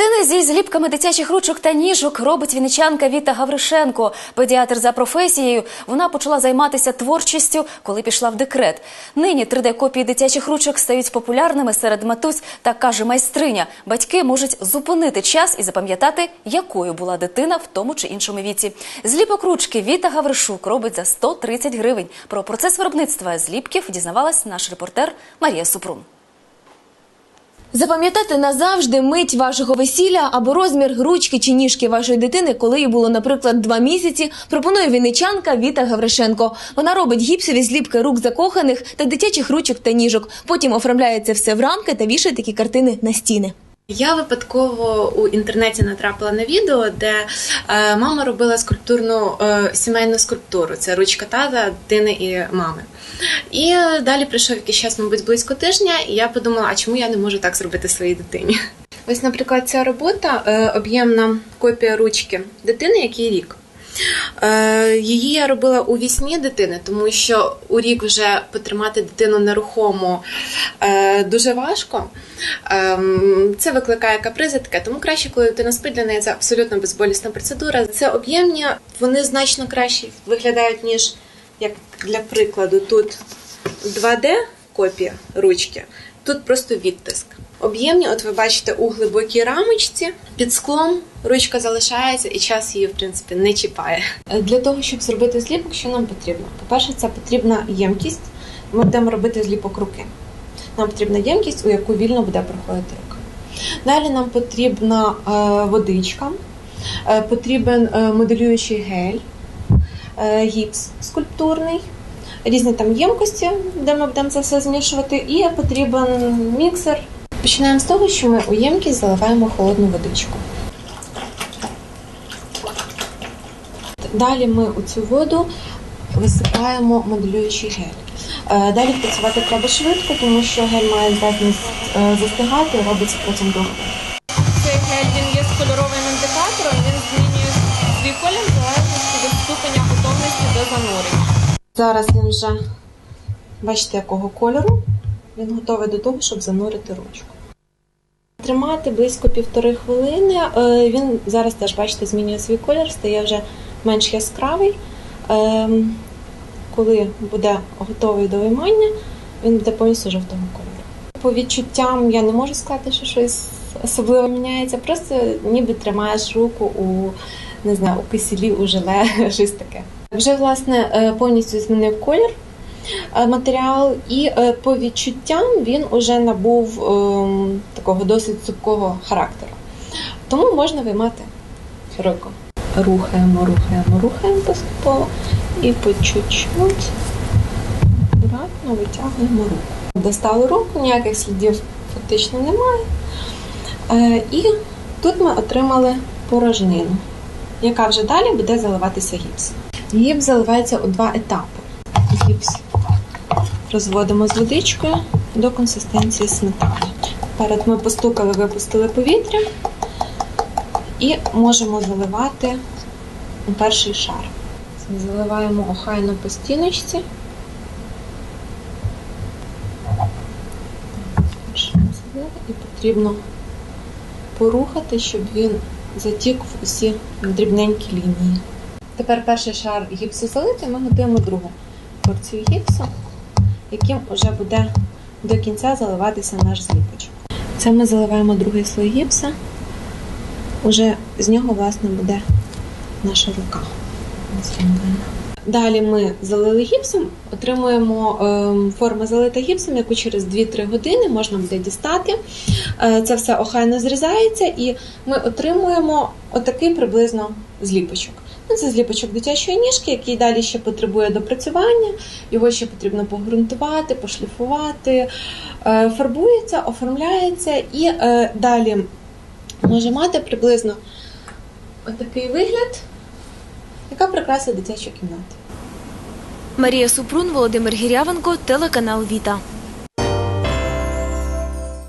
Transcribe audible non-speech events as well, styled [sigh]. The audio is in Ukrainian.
Картини зі зліпками дитячих ручок та ніжок робить вінничанка Віта Гавришенко. Педіатр за професією. Вона почала займатися творчістю, коли пішла в декрет. Нині 3D-копії дитячих ручок стають популярними серед матусь та каже майстриня. Батьки можуть зупинити час і запам'ятати, якою була дитина в тому чи іншому віці. Зліпок ручки Віта Гавришук робить за 130 гривень. Про процес виробництва зліпків дізнавалась наш репортер Марія Супрун. Запам'ятати назавжди мить вашого весілля або розмір ручки чи ніжки вашої дитини, коли їй було, наприклад, два місяці, пропонує вінничанка Віта Гавришенко. Вона робить гіпсові зліпки рук закоханих та дитячих ручок та ніжок. Потім оформляє це все в рамки та вішає такі картини на стіни. Я випадково у інтернеті натрапила на відео, де е, мама робила скульптурну е, сімейну скульптуру. Це ручка тата, дитини і мами. І далі прийшов якийсь час, мабуть, близько тижня, і я подумала, а чому я не можу так зробити своїй дитині? Ось, наприклад, ця робота е, об'ємна копія ручки дитини, який рік. Е, Її я робила у вісні дитини, тому що у рік вже потримати дитину нерухомо е, дуже важко. Ем, Це викликає капризи таке, тому краще, коли дитина спить, для неї це абсолютно безболісна процедура. Це об'ємні, вони значно краще виглядають, ніж як для прикладу, тут 2D копія ручки, тут просто відтиск. Об'ємні, от ви бачите, у глибокій рамочці під склом ручка залишається і час її, в принципі, не чіпає. Для того, щоб зробити зліпок, що нам потрібно? По-перше, це потрібна ємкість. Ми будемо робити зліпок руки. Нам потрібна ємкість, у яку вільно буде проходити рука. Далі нам потрібна е, водичка, е, потрібен е, моделюючий гель, гіпс скульптурний, різні там ємкості, де ми будемо це все змішувати, і потрібен міксер. Починаємо з того, що ми у ємкість заливаємо холодну водичку. Далі ми у цю воду висипаємо моделюючий гель. Е, Далі працювати треба швидко, тому що гель має здатність е, застигати і робиться потім довго. Цей гель він є з кольоровим індикатором, він змінює свій колір в залежності від ступеня готовності до занурення. Зараз він вже, бачите, якого кольору. Він готовий до того, щоб занурити ручку. Тримати близько півтори хвилини. Е, Він зараз теж, бачите, змінює свій колір, стає вже менш яскравий. Ем, Коли буде готовий до виймання, він буде повністю жовтого кольору. По відчуттям я не можу сказати, що щось особливо міняється. Просто ніби тримаєш руку у не знаю, у кисілі, у желе, [laughs] щось таке. Вже власне е, повністю змінив колір матеріал, і е, по відчуттям він уже набув ем, такого досить цупкого характеру. Тому можна виймати руку. Рухаємо, рухаємо, рухаємо поступово і по чуть-чуть акуратно витягуємо руку. Достали руку, ніяких слідів фактично немає. Е, І тут ми отримали порожнину, яка вже далі буде заливатися гіпсом. Гіпс заливається у два етапи. Гіпс розводимо з водичкою до консистенції сметани. Перед ми постукали, випустили повітря і можемо заливати перший шар. Заливаємо охайно по стіночці. І потрібно порухати, щоб він затік в усі дрібненькі лінії. Тепер перший шар гіпсу залити, ми готуємо другу порцію гіпсу, яким вже буде до кінця заливатися наш зліпочок. Це ми заливаємо другий слой гіпса. Уже з нього, власне, буде наша рука. Далі ми залили гіпсом, отримуємо е, форму залита гіпсом, яку через 2-3 години можна буде дістати. Е, це все охайно зрізається, і ми отримуємо отакий приблизно зліпочок. Ну, це зліпочок дитячої ніжки, який далі ще потребує допрацювання, його ще потрібно погрунтувати, пошліфувати, е, фарбується, оформляється і е, далі може мати приблизно отакий вигляд, яка прикраса дитячої кімнати. Марія Супрун, Володимир Гірявенко, телеканал Віта.